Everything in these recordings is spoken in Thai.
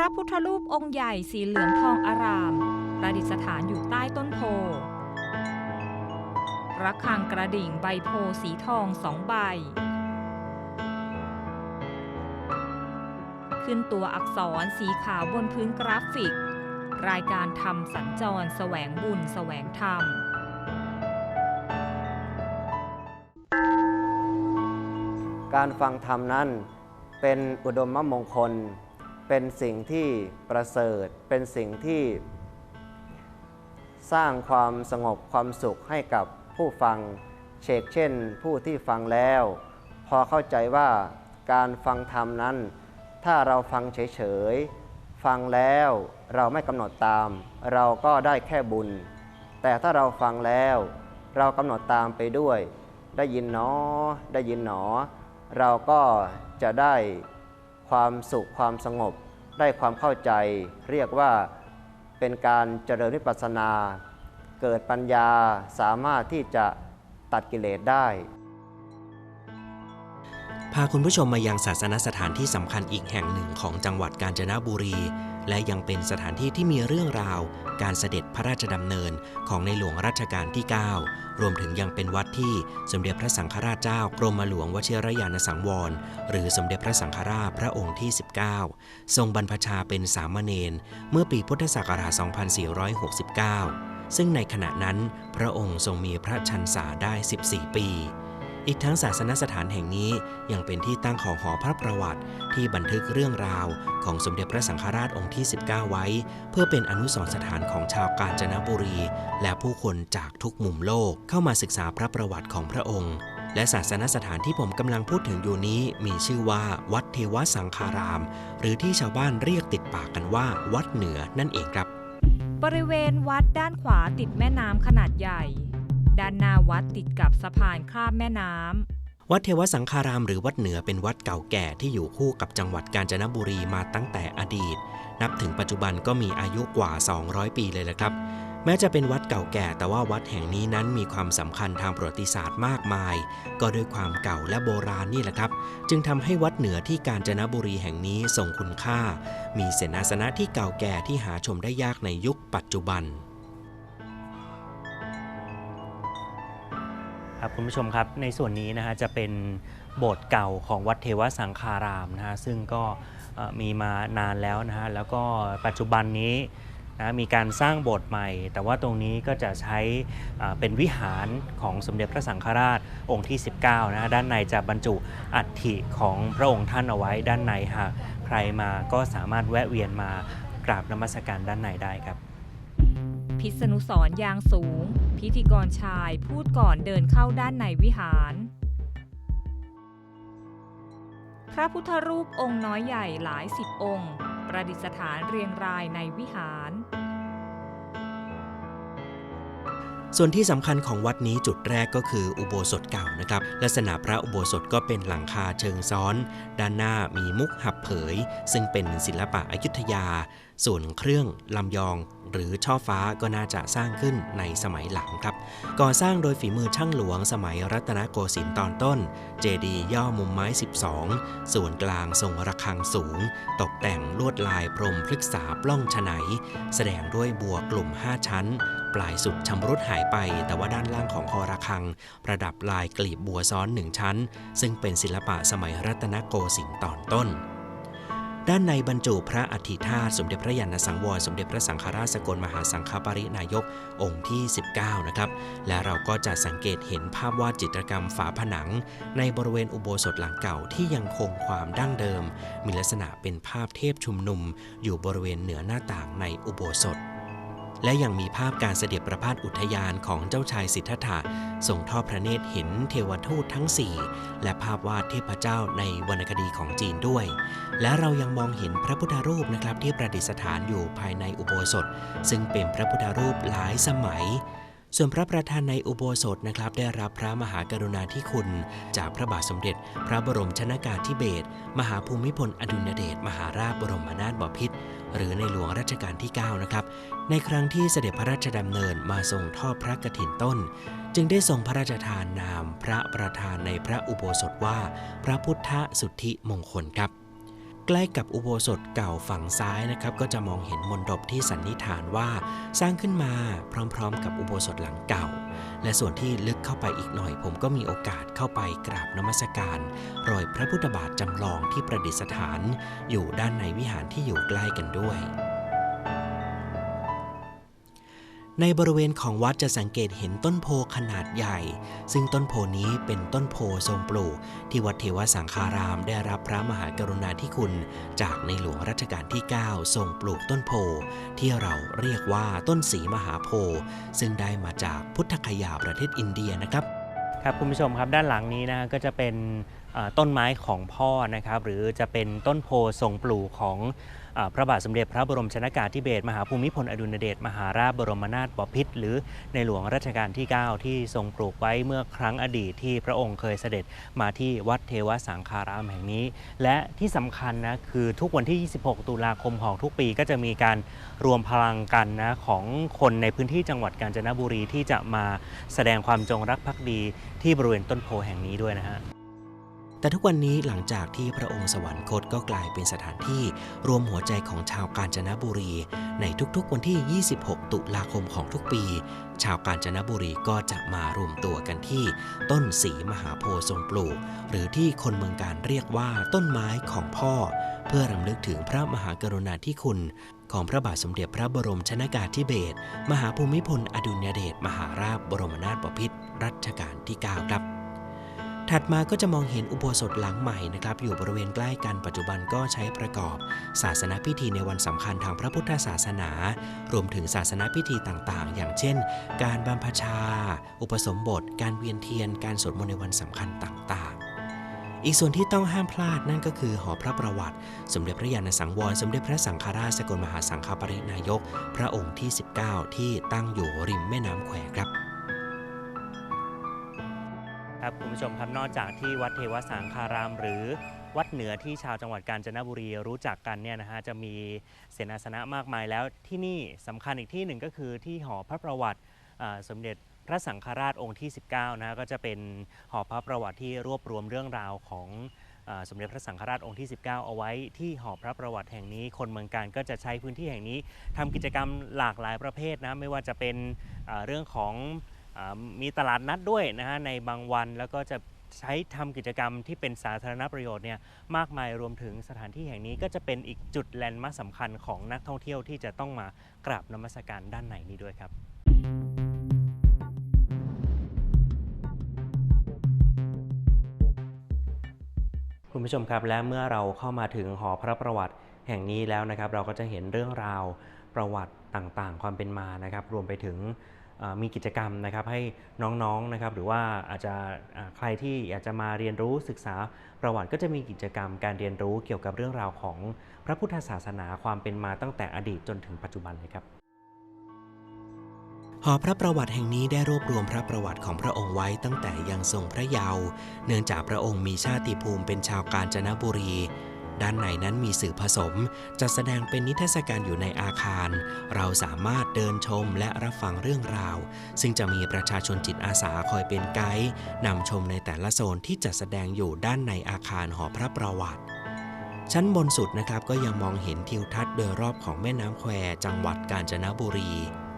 พระพุทธรูปองค์ใหญ่สีเหลืองทองอาราม ประดิษฐานอยู่ใต้ต้นโพระฆังกระดิ่งใบโพสีทองสองใบ ขึ้นตัวอักษรสีขาวบนพื้นกราฟิก รายการทำสัญจรแสวงบุญแสวงธรรมการฟังธรรมนั้นเป็นอุดมมงคล เป็นสิ่งที่ประเสริฐ เป็นสิ่งที่ สร้างความสงบความสุขให้กับผู้ฟังเชกเช่น ผู้ที่ฟังแล้ว พอเข้าใจว่าการฟังธรรมนั้น ถ้าเราฟังเฉยๆ ฟังแล้วเราไม่กำหนดตาม เราก็ได้แค่บุญ แต่ถ้าเราฟังแล้ว เรากำหนดตามไปด้วย ได้ยินหนอได้ยินหนอ เราก็จะได้ความสุขความสงบ ได้ความเข้าใจ เรียกว่าเป็นการเจริญวิปัสสนา เกิดปัญญาสามารถที่จะตัดกิเลสได้ พาคุณผู้ชมมายังศาสนสถานที่สำคัญอีกแห่งหนึ่งของจังหวัดกาญจนบุรี และยังเป็นสถานที่ที่มีเรื่องราว การเสด็จพระราชดำเนินของในหลวงรัชกาลที่ 9 รวมถึงยังเป็นวัดที่สมเด็จพระสังฆราชเจ้ากรมหลวงวชิรยานสังวร หรือสมเด็จพระสังฆราชพระองค์ที่ 19 ทรงบรรพชาเป็นสามเณรเมื่อปีพุทธศักราช 2469 ซึ่งในขณะนั้นพระองค์ทรงมีพระชันษาได้ 14 ปี อีกทั้งศาสนสถานแห่งนี้ยังเป็นที่ตั้งของหอพระประวัติ ที่บันทึกเรื่องราวของสมเด็จพระสังฆราชองค์ที่ 19 ไว้ เพื่อเป็นอนุสรณ์สถานของชาวกาญจนบุรี และผู้คนจากทุกมุมโลกเข้ามาศึกษาพระประวัติของพระองค์ และศาสนสถานที่ผมกำลังพูดถึงอยู่นี้ มีชื่อว่า วัดเทวสังคาราม หรือที่ชาวบ้านเรียกติดปากกันว่า วัดเหนือนั่นเองครับ บริเวณวัดด้านขวาติดแม่น้ำขนาดใหญ่ ด้านหน้าวัดติดกับสะพานข้ามแม่น้ำ วัดเทวสังคารามหรือวัดเหนือเป็นวัดเก่าแก่ที่อยู่คู่กับจังหวัดกาญจนบุรีมาตั้งแต่อดีต นับถึงปัจจุบันก็มีอายุกว่า 200 ปีเลยละครับ แม้จะเป็นวัดเก่าแก่แต่ว่าวัดแห่งนี้นั้นมีความสำคัญทางประวัติศาสตร์มากมาย ก็ด้วยความเก่าและโบราณนี่แหละครับ จึงทำให้วัดเหนือที่กาญจนบุรีแห่งนี้ทรงคุณค่า มีเสนาสนะที่เก่าแก่ที่หาชมได้ยากในยุคปัจจุบัน ครับคุณผู้ชมครับในส่วนนี้นะฮะจะเป็นโบสถ์เก่าของวัดเทวสังคารามนะฮะซึ่งก็มีมานานแล้วนะฮะแล้วก็ปัจจุบันนี้นะมีการสร้างโบสถ์ใหม่ แต่ว่าตรงนี้ก็จะใช้อ่าเป็นวิหารของสมเด็จพระสังฆราชองค์ที่ 19นะฮะด้านในจะบรรจุอัฐิของพระองค์ท่านเอาไว้ด้านในหากใครมาก็สามารถแวะเวียนมากราบนมัสการด้านในได้ครับ พิษณุสรยางสูง พิธีกรชายพูดก่อนเดินเข้าด้านในวิหาร พระพุทธรูปองค์น้อยใหญ่หลายสิบองค์ ประดิษฐานเรียงรายในวิหาร ส่วนที่สำคัญของวัดนี้จุดแรกก็คืออุโบสถเก่านะครับ ลักษณะพระอุโบสถก็เป็นหลังคาเชิงซ้อน ด้านหน้ามีมุกหับเผย ซึ่งเป็นศิลปะอยุธยา ส่วนเครื่องลำยอง หรือช่อฟ้าก็น่าจะสร้างขึ้นในสมัยหลังครับ ก่อสร้างโดยฝีมือช่างหลวงสมัยรัตนโกสินทร์ตอนต้น เจดีย่อมุมไม้ 12 ส่วนกลางทรงระฆังสูง ตกแต่งลวดลายพรมพฤกษาปล้องฉไนแสดงด้วยบัวกลุ่ม 5 ชั้น ปลายสุดชำรุดหายไป แต่ว่าด้านล่างของคอระฆัง ประดับลายกลีบบัวซ้อนหนึ่งชั้น ซึ่งเป็นศิลปะสมัยรัตนโกสินทร์ตอนต้น ด้านในบรรจุพระอัฐิธาตุสมเด็จพระยาณสังวร สมเด็จพระสังฆราชสกลมหาสังฆปรินายกองค์ที่ 19 นะครับ และเราก็จะสังเกตเห็นภาพวาดจิตรกรรมฝาผนัง ในบริเวณอุโบสถหลังเก่าที่ยังคงความดั้งเดิม มีลักษณะเป็นภาพเทพชุมนุม อยู่บริเวณเหนือหน้าต่างในอุโบสถ และยังมีภาพการเสด็จประพาสอุทยานของเจ้าชายสิทธัตถะทรงทอดพระเนตรเห็นเทวทูตทั้ง 4 และภาพวาดเทพเจ้าในวรรณคดีของจีนด้วย และเรายังมองเห็นพระพุทธรูปนะครับที่ประดิษฐานอยู่ภายในอุโบสถ ซึ่งเป็นพระพุทธรูปหลายสมัยส่วนพระประธานในอุโบสถนะครับ ได้รับพระมหากรุณาธิคุณ จากพระบาทสมเด็จ พระบรมชนากาธิเบศรมหาภูมิพลอดุลยเดชมหาราชบรมนาถบพิตร หรือในหลวงรัชกาลที่ 9 นะครับ ในครั้งที่เสด็จพระราชดำเนินมาทรงทอดพระกฐินต้น จึงได้ทรงพระราชทานนามพระประธานในพระอุโบสถว่า พระพุทธสุทธิมงคลครับ ใกล้กับอุโบสถเก่าฝั่งซ้ายนะครับ ก็จะมองเห็นมณฑปที่สันนิษฐานว่าสร้างขึ้นมาพร้อมๆ กับอุโบสถหลังเก่า และส่วนที่ลึกเข้าไปอีกหน่อย ผมก็มีโอกาสเข้าไปกราบนมัสการ รอยพระพุทธบาทจำลองที่ประดิษฐาน อยู่ด้านในวิหารที่อยู่ใกล้กันด้วย ในบริเวณของวัดจะสังเกตเห็นต้นโพขนาดใหญ่ ซึ่งต้นโพนี้เป็นต้นโพทรงปลูก ที่วัดเทวสังฆารามได้รับพระมหากรุณาธิคุณ จากในหลวงรัชกาลที่ 9 ทรงปลูกต้นโพ ที่เราเรียกว่าต้นสีมหาโพธิ์ซึ่งได้มาจากพุทธคยาประเทศอินเดียนะครับครับคุณผู้ชมครับด้านหลังนี้นะก็จะเป็น ต้นไม้ของพ่อนะครับหรือจะเป็นต้นโพทรงปลูกของอพระบาทสมเด็จพระบรมชนากาธิเบศรมหาภูมิพลอดุลยเดชมหาราชบรมนาถบพิตรหรือในหลวงรัชกาลที่ 9 ที่ทรงปลูกไว้เมื่อครั้งอดีตที่พระองค์เคยเสด็จมาที่วัดเทวสังคารามแห่งนี้ และที่สำคัญนะคือทุกวันที่ 26 ตุลาคมของทุกปีก็จะมีการรวมพลังกันนะของคนในพื้นที่จังหวัดกาญจนบุรีที่จะมาแสดงความจงรักภักดีที่บริเวณต้นโพแห่งนี้ด้วยนะฮะ แต่ทุกวันนี้หลังจากที่พระองค์สวรรคตก็กลายเป็นสถานที่รวมหัวใจของชาวกาญจนบุรี ในทุกๆวันที่ 26 ตุลาคมของทุกปี ชาวกาญจนบุรีก็จะมารวมตัวกันที่ ต้นสีมหาโพธิ์ทรงปลูก หรือที่คนเมืองการเรียกว่าต้นไม้ของพ่อ เพื่อรำลึกถึงพระมหากรุณาธิคุณของพระบาทสมเด็จพระบรมชนากาธิเบศรมหาภูมิพลอดุลยเดชมหาราชบรมนาถบพิตรรัชกาลที่ 9 ครับ ถัดมาก็จะมองเห็นอุโบสถหลังใหม่นะครับ อยู่บริเวณใกล้กันปัจจุบันก็ใช้ประกอบ ศาสนาพิธีในวันสำคัญทางพระพุทธศาสนา รวมถึงศาสนาพิธีต่างๆ อย่างเช่น การบรรพชา อุปสมบท การเวียนเทียน การสวดมนต์ในวันสำคัญต่างๆอีกส่วนที่ต้องห้ามพลาดนั่นก็คือหอพระประวัติ สมเด็จพระยาณสังวร สมเด็จพระสังฆราชสกลมหาสังฆปรินายก พระองค์ที่ 19 ที่ตั้งอยู่ริมแม่น้ำแควครับ ครับคุณผู้ชมครับนอกจากที่วัดเทวสังคาราม หรือวัดเหนือที่ชาวจังหวัดกาญจนบุรีรู้จักกันเนี่ยนะฮะจะมีเสนาสนะมากมายแล้วที่นี่สำคัญอีกที่หนึ่งก็คือที่หอพระประวัติสมเด็จพระสังฆราชองค์ที่ 19นะฮะก็จะเป็นหอพระประวัติที่รวบรวมเรื่องราวของสมเด็จพระสังฆราชองค์ที่ 19 เอาไว้ที่หอพระประวัติแห่งนี้ คนเมืองการก็จะใช้พื้นที่แห่งนี้ทำกิจกรรมหลากหลายประเภทนะไม่ว่าจะเป็นเรื่องของ มีตลาดนัดด้วยนะฮะในบางวันแล้วก็จะใช้ทำกิจกรรมที่เป็นสาธารณประโยชน์เนี่ยมากมายรวมถึงสถานที่แห่งนี้ก็จะเป็นอีกจุดแลนด์มาร์คสำคัญของนักท่องเที่ยวที่จะต้องมากราบนมัสการด้านในนี้ด้วยครับ คุณผู้ชมครับและเมื่อเราเข้ามาถึงหอพระประวัติแห่งนี้แล้วนะครับ เราก็จะเห็นเรื่องราวประวัติต่างๆ ความเป็นมานะครับ รวมไปถึง มีกิจกรรมนะครับให้น้องๆนะครับหรือว่าอาจจะใครที่อยากจะมาเรียนรู้ศึกษาประวัติก็จะมีกิจกรรมการเรียนรู้เกี่ยวกับเรื่องราวของพระพุทธศาสนาความเป็นมาตั้งแต่อดีตจนถึงปัจจุบันเลยครับหอพระประวัติแห่งนี้ได้รวบรวมพระประวัติของพระองค์ไว้ตั้งแต่ยังทรงพระเยาว์เนื่องจากพระองค์มีชาติภูมิเป็นชาวกาญจนบุรี ด้านในนั้นมีสื่อผสม จัดแสดงเป็นนิทรรศการอยู่ในอาคาร เราสามารถเดินชมและรับฟังเรื่องราว ซึ่งจะมีประชาชนจิตอาสาคอยเป็นไกด์นำชมในแต่ละโซนที่จัดแสดงอยู่ด้านในอาคารหอพระประวัติชั้นบนสุดนะครับก็ยังมองเห็นทิวทัศน์โดยรอบของแม่น้ำแควจังหวัดกาญจนบุรี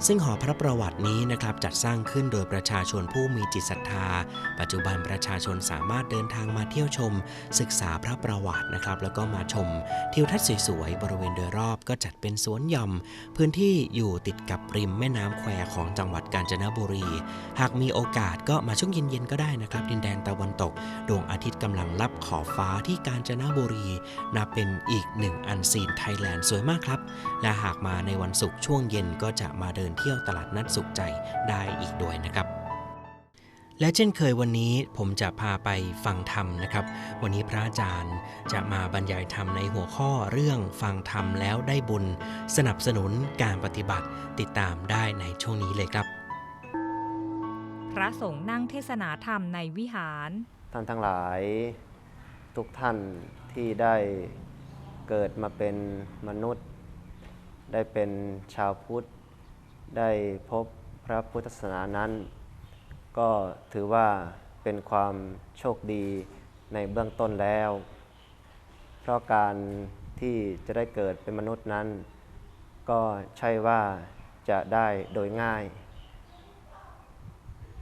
ซึ่งหอพระประวัตินี้นะครับจัดสร้างขึ้นโดยประชาชนผู้มีจิตศรัทธา ปัจจุบันประชาชนสามารถเดินทางมาเที่ยวชม ศึกษาพระประวัตินะครับ แล้วก็มาชมทิวทัศน์สวยๆบริเวณโดยรอบก็จัดเป็นสวนหย่อม พื้นที่อยู่ติดกับริมแม่น้ำแควของจังหวัดกาญจนบุรี หากมีโอกาสก็มาช่วงเย็นๆก็ได้นะครับ ดินแดนตะวันตก ดวงอาทิตย์กำลังลับขอบฟ้าที่กาญจนบุรีนับเป็นอีกหนึ่งอันซีนไทยแลนด์สวยมากครับและหากมาในวันศุกร์ช่วงเย็นก็จะมาเดินนเที่ยวตลาดนัดสุขใจได้อีกด้วยนะครับ และเช่นเคยวันนี้ผมจะพาไปฟังธรรมนะครับ วันนี้พระอาจารย์จะมาบรรยายธรรมในหัวข้อเรื่องฟังธรรมแล้วได้บุญ สนับสนุนการปฏิบัติติดตามได้ในช่วงนี้เลยครับ พระสงฆ์นั่งเทศนาธรรมในวิหารท่านทั้งหลายทุกท่านที่ได้เกิดมาเป็นมนุษย์ ได้เป็นชาวพุทธ ได้พบพระพุทธศาสนานั้น ก็ถือว่าเป็นความโชคดีในเบื้องต้นแล้ว เพราะการที่จะได้เกิดเป็นมนุษย์นั้น ก็ใช่ว่าจะได้โดยง่าย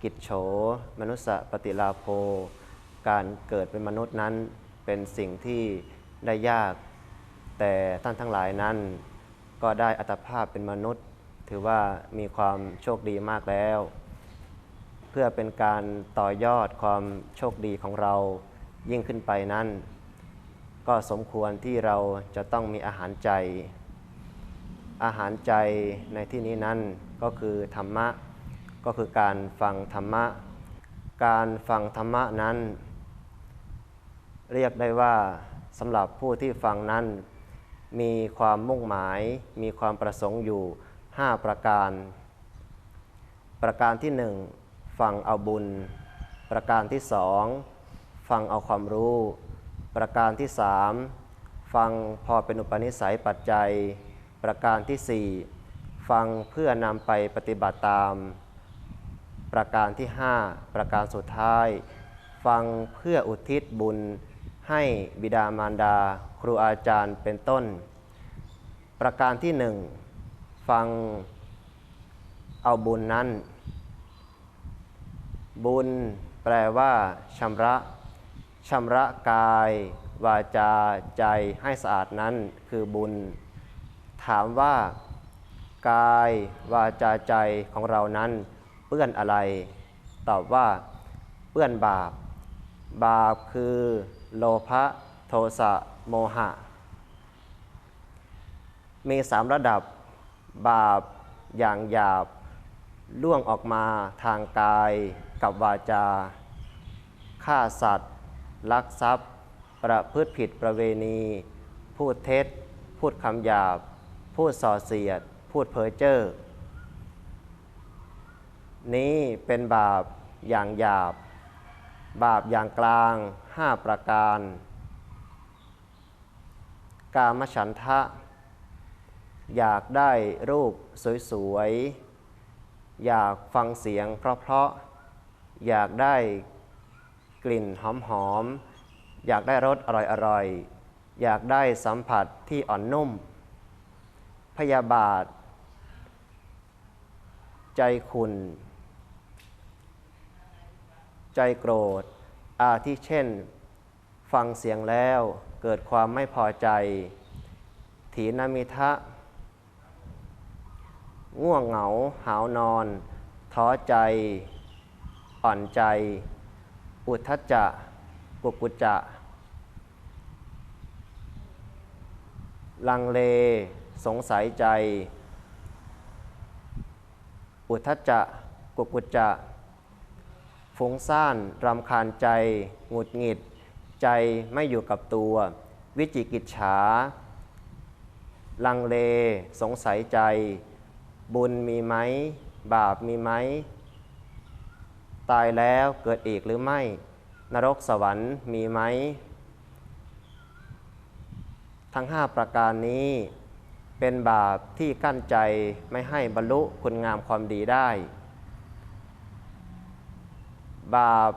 กิจโฉมนุษสปฏิลาโภ การเกิดเป็นมนุษย์นั้น เป็นสิ่งที่ได้ยาก แต่ท่านทั้งหลายนั้น ก็ได้อัตภาพเป็นมนุษย์ ถือว่ามีความโชคดีมากแล้ว เพื่อเป็นการต่อยอดความโชคดีของเรายิ่งขึ้นไปนั้น ก็สมควรที่เราจะต้องมีอาหารใจ อาหารใจในที่นี้นั้นก็คือธรรมะ ก็คือการฟังธรรมะ การฟังธรรมะนั้น เรียกได้ว่าสำหรับผู้ที่ฟังนั้น มีความมุ่งหมาย มีความประสงค์อยู่ 5 ประการ ประการที่ 1 ฟังเอาบุญ ประการที่ 2 ฟังเอาความรู้ ประการที่ 3 ฟังพอเป็นอุปนิสัยปัจจัย ประการที่ 4 ฟังเพื่อนำไปปฏิบัติตาม ประการที่ 5 ประการสุดท้าย ฟังเพื่ออุทิศบุญให้บิดามารดา ครูอาจารย์เป็นต้น ประการที่หนึ่ง ฟังเอาบุญนั้น บุญแปลว่าชำระชำระกาย วาจาใจให้สะอาดนั้นคือบุญ ถามว่า กาย วาจาใจของเรานั้น เปื้อนอะไร ตอบว่า เปื้อนบาป บาปคือ โลภะโทสะโมหะ มีสามระดับ บาปอย่างหยาบล่วงออกมาทางกายกับวาจาฆ่าสัตว์ ลักทรัพย์ ประพฤติผิดประเวณี พูดเท็จ พูดคำหยาบ พูดส่อเสียด พูดเพ้อเจ้อนี้เป็นบาปอย่างหยาบ บาปอย่างกลาง5ประการ กามฉันทะ อยากได้รูปสวยๆ อยากฟังเสียงเพราะๆ อยากได้กลิ่นหอมๆ อยากได้รสอร่อยๆ อยากได้สัมผัสที่อ่อนนุ่ม พยาบาท ใจขุนใจโกรธ อาทิเช่น ฟังเสียงแล้วเกิดความไม่พอใจ ถีนามิทะ ง่วงเหงา หาวนอน ท้อใจ อ่อนใจ อุทธจจะกุกุจจะ ลังเล สงสัยใจ อุทธจจะกุกุจจะฟุ้งซ่าน รำคาญใจ หงุดหงิด ใจไม่อยู่กับตัว วิจิกิจฉา ลังเล สงสัยใจ บุญมีไหม บาปมีไหม ตายแล้วเกิดอีกหรือไม่ นรกสวรรค์มีไหม ทั้งห้าประการนี้เป็นบาปที่กั้นใจไม่ให้บรรลุคุณงามความดีได้ บาป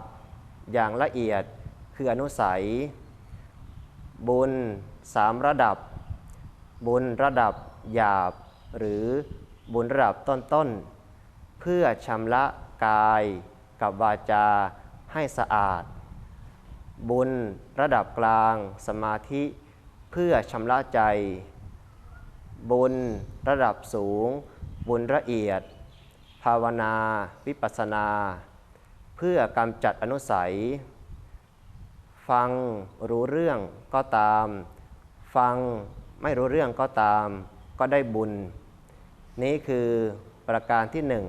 อย่างละเอียดคืออนุสัย บุญสามระดับ บุญระดับหยาบหรือ บุญระดับต้นๆ เพื่อชำระกายกับวาจาให้สะอาด บุญระดับกลางสมาธิเพื่อชำระใจ บุญระดับสูง บุญละเอียด ภาวนาวิปัสสนา เพื่อกำจัดอนุสัย ฟังรู้เรื่องก็ตาม ฟังไม่รู้เรื่องก็ตาม ก็ได้บุญ นี้คือประการที่หนึ่ง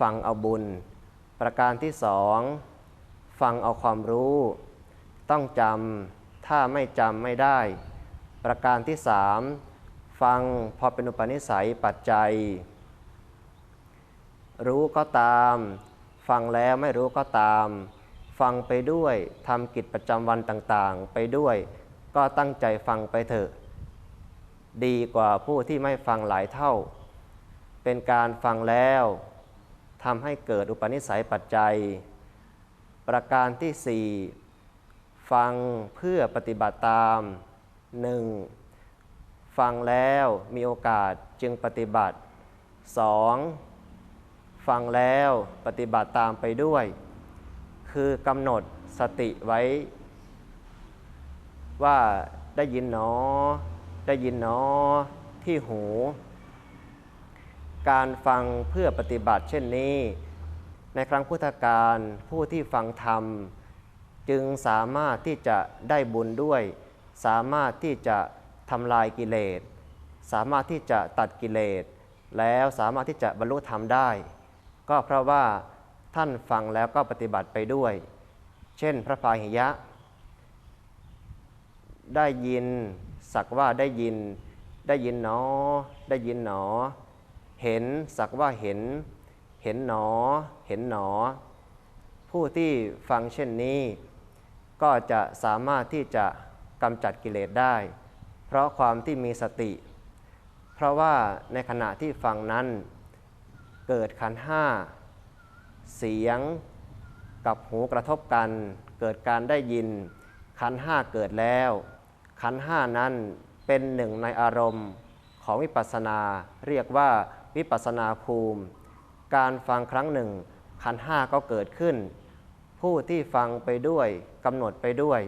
ฟังเอาบุญ ประการที่สองฟังเอาความรู้ ต้องจำถ้าไม่จำไม่ได้ ประการที่สามฟังพอเป็นอุปนิสัยปัจจัย รู้ก็ตาม ฟังแล้วไม่รู้ก็ตาม ฟังไปด้วยทำกิจประจำวันต่างๆ ไปด้วย ก็ตั้งใจฟังไปเถอะ ดีกว่าผู้ที่ไม่ฟังหลายเท่า เป็นการฟังแล้วทำให้เกิดอุปนิสัยปัจจัย ประการที่สี่ฟังเพื่อปฏิบัติตามหนึ่งฟังแล้วมีโอกาสจึงปฏิบัติ 2. ฟังแล้วปฏิบัติตามไปด้วย คือกำหนดสติไว้ ว่าได้ยินหนอ ได้ยินหนอที่หู การฟังเพื่อปฏิบัติเช่นนี้ ในครั้งพุทธกาลผู้ที่ฟังธรรม จึงสามารถที่จะได้บุญด้วย สามารถที่จะทำลายกิเลส สามารถที่จะตัดกิเลส แล้วสามารถที่จะบรรลุธรรมได้ ก็เพราะว่าท่านฟังแล้วก็ปฏิบัติไปด้วย เช่นพระพาหิยะ ได้ยินสักว่าได้ยิน ได้ยินหนอ ได้ยินหนอ เห็นสักว่าเห็น เห็นหนอ เห็นหนอ ผู้ที่ฟังเช่นนี้ ก็จะสามารถที่จะกำจัดกิเลสได้ เพราะความที่มีสติ เพราะว่าในขณะที่ฟังนั้น เกิดขันห้าเสียงกับหูกระทบกัน เกิดการได้ยิน ขันห้าเกิดแล้ว ขันห้านั้นเป็นหนึ่งในอารมณ์ของวิปัสสนาเรียกว่า วิปัสนาภูมิ การฟังครั้งหนึ่งขันห้าก็เกิดขึ้น ผู้ที่ฟังไปด้วยกำหนดไปด้วย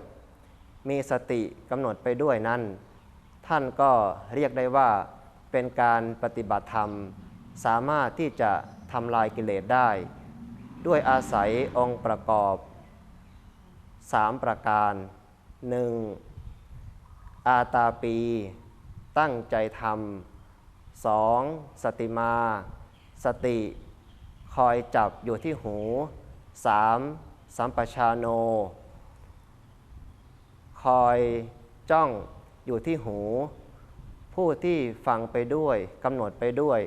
มีสติกำหนดไปด้วยนั้น ท่านก็เรียกได้ว่าเป็นการปฏิบัติธรรม สามารถที่จะทำลายกิเลสได้ ด้วยอาศัยองค์ประกอบ 3 ประการ 1. อาตาปี ตั้งใจทำ 2. สติมา สติ คอยจับอยู่ที่หู 3. สัมปชาโน คอยจ้องอยู่ที่หู ผู้ที่ฟังไปด้วยกำหนดไปด้วย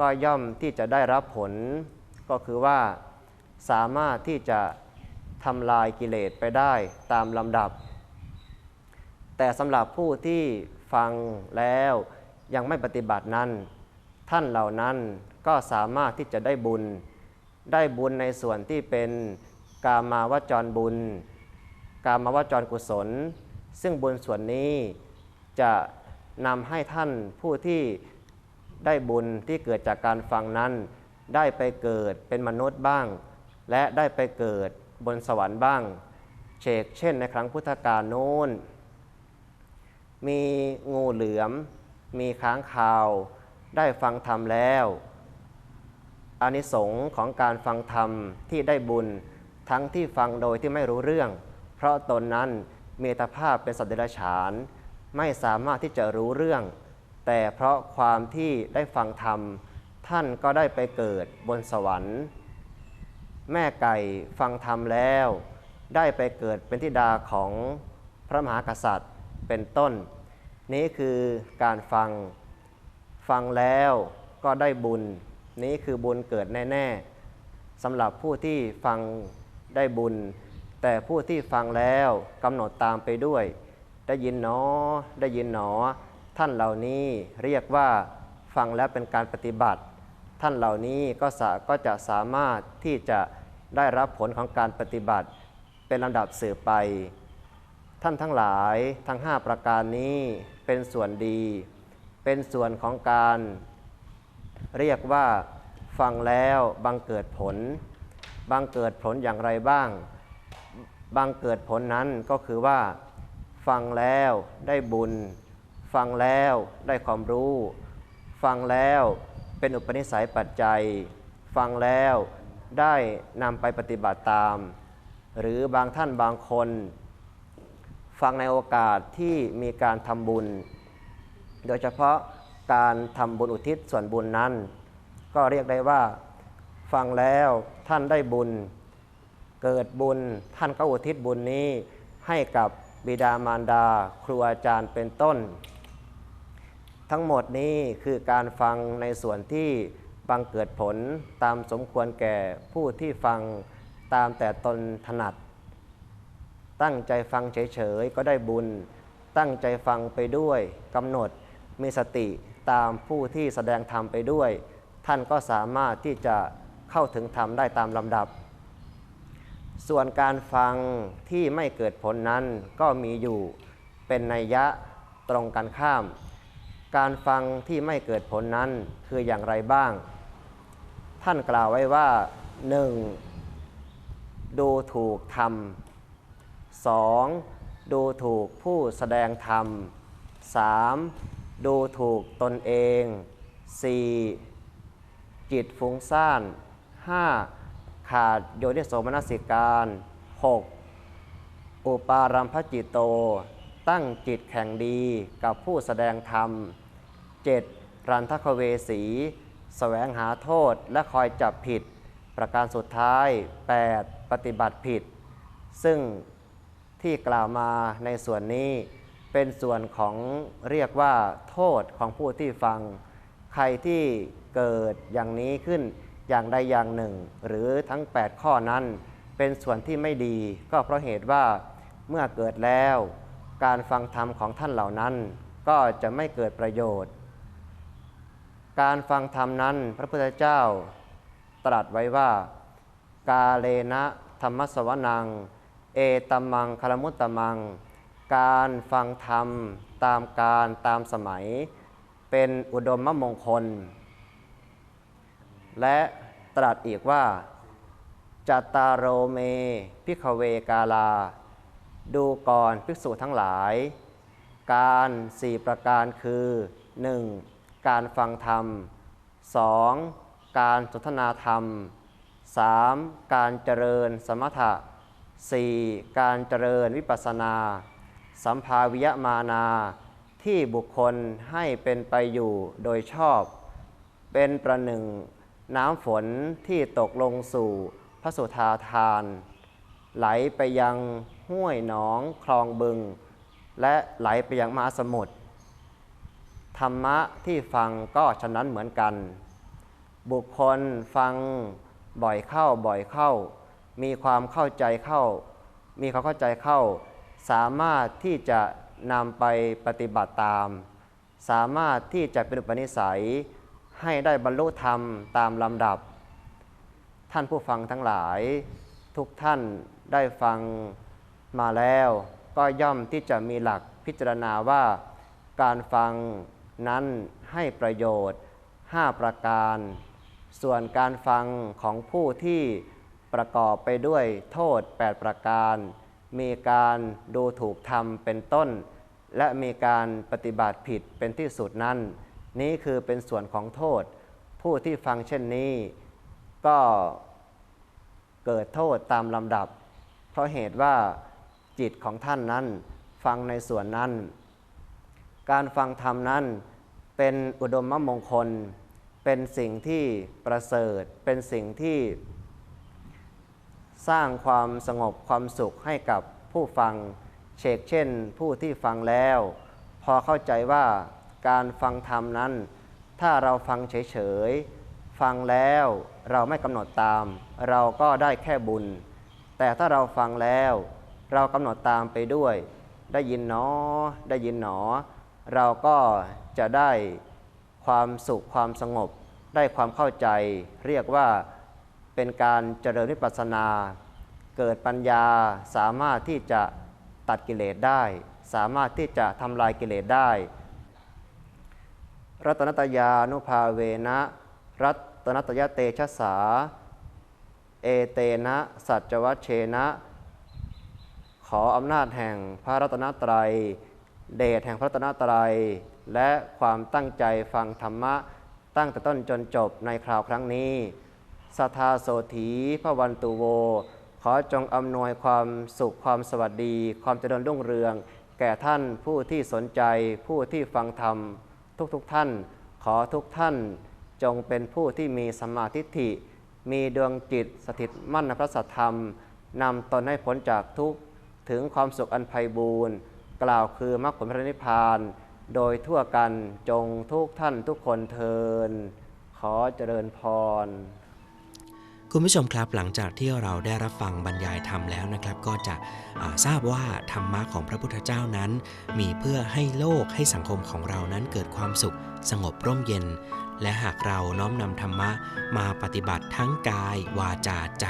ก็ย่อมที่จะได้รับผล ก็คือว่าสามารถที่จะทำลายกิเลสไปได้ตามลำดับ แต่สำหรับผู้ที่ฟังแล้ว ยังไม่ปฏิบัตินั้น ท่านเหล่านั้นก็สามารถที่จะได้บุญ ได้บุญในส่วนที่เป็นกามาวจรบุญ กามาวจรกุศล ซึ่งบุญส่วนนี้จะนำให้ท่านผู้ที่ได้บุญที่เกิดจากการฟังนั้น ได้ไปเกิดเป็นมนุษย์บ้าง และได้ไปเกิดบนสวรรค์บ้างเชกเช่นในครั้งพุทธกาลโน้น มีงูเหลือม มีค้างคาวได้ฟังธรรมแล้วอานิสงส์ของการฟังธรรมที่ได้บุญทั้งที่ฟังโดยที่ไม่รู้เรื่อง เพราะตนนั้นมีตภาพเป็นสัตว์เดรัจฉาน ไม่สามารถที่จะรู้เรื่อง แต่เพราะความที่ได้ฟังธรรม ท่านก็ได้ไปเกิดบนสวรรค์ แม่ไก่ฟังธรรมแล้ว ได้ไปเกิดเป็นธิดาของพระมหากษัตริย์เป็นต้น นี้คือการฟัง ฟังแล้วก็ได้บุญ นี้คือบุญเกิดแน่ๆสำหรับผู้ที่ฟังได้บุญ แต่ผู้ที่ฟังแล้วกำหนดตามไปด้วย ได้ยินหนอ ได้ยินหนอ ท่านเหล่านี้เรียกว่าฟังแล้วเป็นการปฏิบัติ ท่านเหล่านี้ก็สะก็จะสามารถที่จะได้รับผลของการปฏิบัติ เป็นลำดับสืบไป ท่านทั้งหลายทั้ง 5 ประการนี้เป็นส่วนดี เป็นส่วนของการเรียกว่าฟังแล้วบังเกิดผล บังเกิดผลอย่างไรบ้าง บังเกิดผลนั้นก็คือว่า ฟังแล้วได้บุญ ฟังแล้วได้ความรู้ ฟังแล้วเป็นอุปนิสัยปัจจัย ฟังแล้วได้นำไปปฏิบัติตาม หรือบางท่านบางคน ฟังในโอกาสที่มีการทำบุญ โดยเฉพาะการทำบุญอุทิศส่วนบุญนั้น ก็เรียกได้ว่า ฟังแล้วท่านได้บุญ เกิดบุญท่านก็อุทิศบุญนี้ให้กับบิดามารดา ครูอาจารย์เป็นต้น ทั้งหมดนี้คือการฟังในส่วนที่บังเกิดผลตามสมควรแก่ผู้ที่ฟังตามแต่ตนถนัด ตั้งใจฟังเฉยๆก็ได้บุญ ตั้งใจฟังไปด้วยกำหนดมีสติตามผู้ที่แสดงธรรมไปด้วย ท่านก็สามารถที่จะเข้าถึงธรรมได้ตามลำดับ ส่วนการฟังที่ไม่เกิดผลนั้นก็มีอยู่เป็นนัยยะตรงกันข้าม การฟังที่ไม่เกิดผลนั้นคืออย่างไรบ้าง ท่านกล่าวไว้ว่า 1. ดูถูกธรรม 2. ดูถูกผู้แสดงธรรม 3. ดูถูกตนเอง 4. จิตฟุ้งซ่าน 5. ขาดโยนิโสมนสิการ 6. อุปารัมพจิตโต ตั้งจิตแข่งดีกับผู้แสดงธรรม 7. รันทคเวสีสแสวงหาโทษและคอยจับผิด ประการสุดท้าย 8. ปฏิบัติผิด ซึ่ง ที่กล่าวมาในส่วนนี้เป็นส่วนของเรียกว่าโทษของผู้ที่ฟัง ใครที่เกิดอย่างนี้ขึ้นอย่างใดอย่างหนึ่ง หรือทั้ง 8 ข้อนั้น เป็นส่วนที่ไม่ดี ก็เพราะเหตุว่าเมื่อเกิดแล้ว การฟังธรรมของท่านเหล่านั้น ก็จะไม่เกิดประโยชน์ การฟังธรรมนั้นพระพุทธเจ้าตรัสไว้ว่า กาเลนะธรรมสวนัง เอตมังคลมุตตมัง การฟังธรรมตามการตามสมัย เป็นอุดมมงคล และตรัสอีกว่าจัตตารโรเมพิขเวกาลา ดูก่อนภิกษุทั้งหลาย การสี่ประการคือ 1. การฟังธรรม 2. การสนทนาธรรม 3. การเจริญสมถะ 4. การเจริญวิปัสนา สัมภาวิยมานา ที่บุคคลให้เป็นไปอยู่โดยชอบ เป็นประหนึ่ง น้ำฝนที่ตกลงสู่พระสุธาทาน ไหลไปยังห้วยหนองคลองบึง และไหลไปยังมหาสมุทรธรรมะที่ฟังก็ฉะนั้นเหมือนกัน บุคคลฟังบ่อยเข้าบ่อยเข้า มีความเข้าใจเข้า มีความเข้าใจเข้า สามารถที่จะนำไปปฏิบัติตาม สามารถที่จะเป็นอุปนิสัยให้ได้บรรลุธรรมตามลำดับ ท่านผู้ฟังทั้งหลาย ทุกท่านได้ฟังมาแล้ว ก็ย่อมที่จะมีหลักพิจารณาว่า การฟังนั้นให้ประโยชน์ 5 ประการ ส่วนการฟังของผู้ที่ ประกอบไปด้วยโทษ 8 ประการ มีการดูถูกธรรมเป็นต้น และมีการปฏิบัติผิดเป็นที่สุดนั้น นี้คือเป็นส่วนของโทษ ผู้ที่ฟังเช่นนี้ ก็เกิดโทษตามลำดับ เพราะเหตุว่าจิตของท่านนั้นฟังในส่วนนั้น การฟังธรรมนั้นเป็นอุดมมงคล เป็นสิ่งที่ประเสริฐ เป็นสิ่งที่ สร้างความสงบความสุขให้กับผู้ฟังเชกเช่น ผู้ที่ฟังแล้ว พอเข้าใจว่าการฟังธรรมนั้น ถ้าเราฟังเฉยๆ ฟังแล้วเราไม่กำหนดตาม เราก็ได้แค่บุญ แต่ถ้าเราฟังแล้ว เรากำหนดตามไปด้วย ได้ยินหนอ ได้ยินหนอ เราก็จะได้ความสุขความสงบ ได้ความเข้าใจ เรียกว่า เป็นการเจริญวิปัสสนา เกิดปัญญาสามารถที่จะตัดกิเลสได้ สามารถที่จะทำลายกิเลสได้ รัตนตยานุภาเวนะ รัตนตยเตชะสา เอเตนะสัจวัชเชนะ ขออำนาจแห่งพระรัตนตรัย เดชแห่งพระรัตนตรัย และความตั้งใจฟังธรรมะตั้งแต่ต้นจนจบในคราวครั้งนี้ สัทาโสถีพระวันตุโว ขอจงอำนวยความสุขความสวัสดี ความเจริญรุ่งเรือง แก่ท่านผู้ที่สนใจผู้ที่ฟังธรรม ทุกๆทท่าน ขอทุกท่านจงเป็นผู้ที่มีสมาธิฐิมีดวงจิตสถิตมั่นในพระสัทธรรมนำตนให้พ้นจากทุกข์ถึงความสุขอันไพบูรณ์กล่าวคือมรรคผลพระนิพพาน โดยทั่วกันจงทุกท่านทุกคนเทิน ขอเจริญพร คุณผู้ชมครับหลังจากที่เราได้รับฟังบรรยายธรรมแล้วนะครับ ก็จะทราบว่าธรรมะของพระพุทธเจ้านั้น มีเพื่อให้โลกให้สังคมของเรานั้นเกิดความสุข สงบร่มเย็น และหากเราน้อมนำธรรมะมาปฏิบัติทั้งกาย วาจาใจ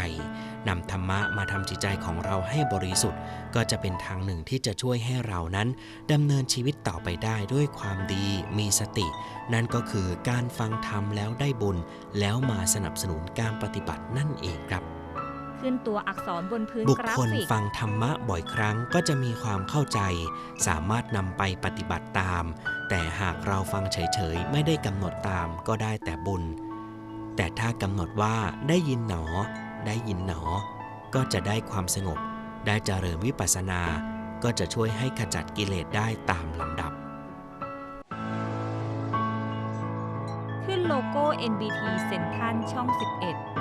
นำธรรมะมาทำจิตใจของเราให้บริสุทธิ์ ก็จะเป็นทางหนึ่งที่จะช่วยให้เรานั้นดำเนินชีวิตต่อไปได้ด้วยความดีมีสติ นั่นก็คือการฟังธรรมแล้วได้บุญ แล้วมาสนับสนุนการปฏิบัตินั่นเองครับ ขึ้นตัวอักษรบนพื้นบุคกราคลฟิก ฟังธรรมะบ่อยครั้งก็จะมีความเข้าใจ สามารถนำไปปฏิบัติตาม แต่หากเราฟังเฉยๆ ไม่ได้กำหนดตามก็ได้แต่บุญ แต่ถ้ากำหนดว่าได้ยินหนอ ได้ยินหนอ ก็จะได้ความสงบ ได้เจริญวิปัสสนา ก็จะช่วยให้ขจัดกิเลสได้ตามลำดับ ขึ้นโลโก้ NBT เซ็นทรัลช่อง 11